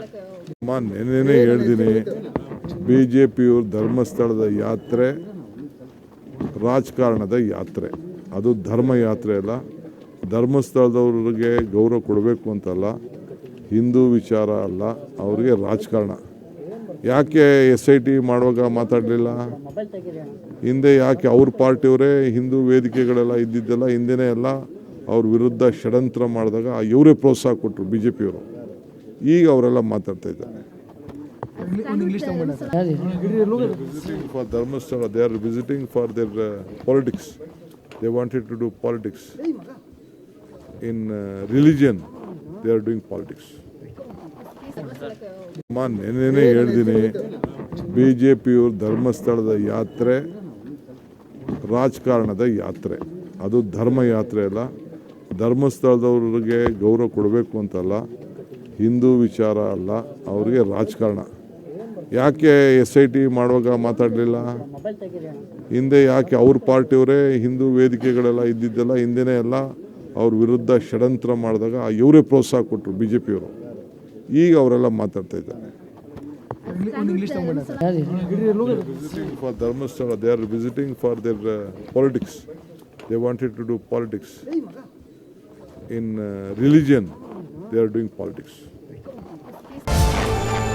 ಅಮ್ಮ ನೆನ್ನೆನೇ B J ಪಿಯವ್ರ ಧರ್ಮಸ್ಥಳದ ಯಾತ್ರೆ ರಾಜಕಾರಣದ ಯಾತ್ರೆ. ಅದು ಧರ್ಮ ಯಾತ್ರೆ ಅಲ್ಲ. ಧರ್ಮಸ್ಥಳದವ್ರಿಗೆ ಗೌರವ ಕೊಡಬೇಕು ಅಂತಲ್ಲ. ಹಿಂದೂ ವಿಚಾರ ಅಲ್ಲ, ಅವ್ರಿಗೆ ರಾಜಕಾರಣ. ಯಾಕೆ ಎಸ್ ಐ ಟಿ ಮಾಡುವಾಗ ಮಾತಾಡಲಿಲ್ಲ? ಹಿಂದೆ ಯಾಕೆ ಅವ್ರ ಪಾರ್ಟಿಯವರೇ ಹಿಂದೂ ವೇದಿಕೆಗಳೆಲ್ಲ ಇದ್ದಿದ್ದೆಲ್ಲ ಹಿಂದೆನೇ ಎಲ್ಲ ಅವ್ರ ವಿರುದ್ಧ ಷಡ್ಯಂತ್ರ ಮಾಡಿದಾಗ ಇವರೇ ಪ್ರೋತ್ಸಾಹ ಕೊಟ್ಟರು ಬಿ ಜೆ ಪಿಯವರು ಈಗ ಅವರೆಲ್ಲ ಮಾತಾಡ್ತಾ ಇದ್ದಾರೆ. Dharmasthala they are visiting for their politics they wanted to do politics in religion they are doing politics ನಿನ್ನೇನೆ ಹೇಳ್ದಿನಿ ಬಿ ಜೆ ಪಿಯವ್ರ ಧರ್ಮಸ್ಥಳದ ಯಾತ್ರೆ, ರಾಜಕಾರಣದ ಯಾತ್ರೆ. ಅದು ಧರ್ಮ ಯಾತ್ರೆ ಅಲ್ಲ. ಧರ್ಮಸ್ಥಳದವ್ರಿಗೆ ಗೌರವ ಕೊಡಬೇಕು ಅಂತಲ್ಲ. ಹಿಂದೂ ವಿಚಾರ ಅಲ್ಲ, ಅವರಿಗೆ ರಾಜಕಾರಣ. ಯಾಕೆ ಎಸ್ ಐ ಟಿ ಮಾಡುವಾಗ ಮಾತಾಡಲಿಲ್ಲ? ಹಿಂದೆ ಯಾಕೆ ಅವ್ರ ಪಾರ್ಟಿಯವರೇ ಹಿಂದೂ ವೇದಿಕೆಗಳೆಲ್ಲ ಇದ್ದಿದ್ದೆಲ್ಲ, ಹಿಂದೆನೇ ಎಲ್ಲ ಅವ್ರ ವಿರುದ್ಧ ಷಡಂತ್ರ ಮಾಡಿದಾಗ ಇವರೇ ಪ್ರೋತ್ಸಾಹ ಕೊಟ್ಟರು ಬಿ ಜೆ ಪಿಯವರು ಈಗ ಅವರೆಲ್ಲ ಮಾತಾಡ್ತಾ ಇದ್ದಾರೆ. For Dharmasthala they are visiting for their politics they wanted to do politics in religion they are doing politics. 私です。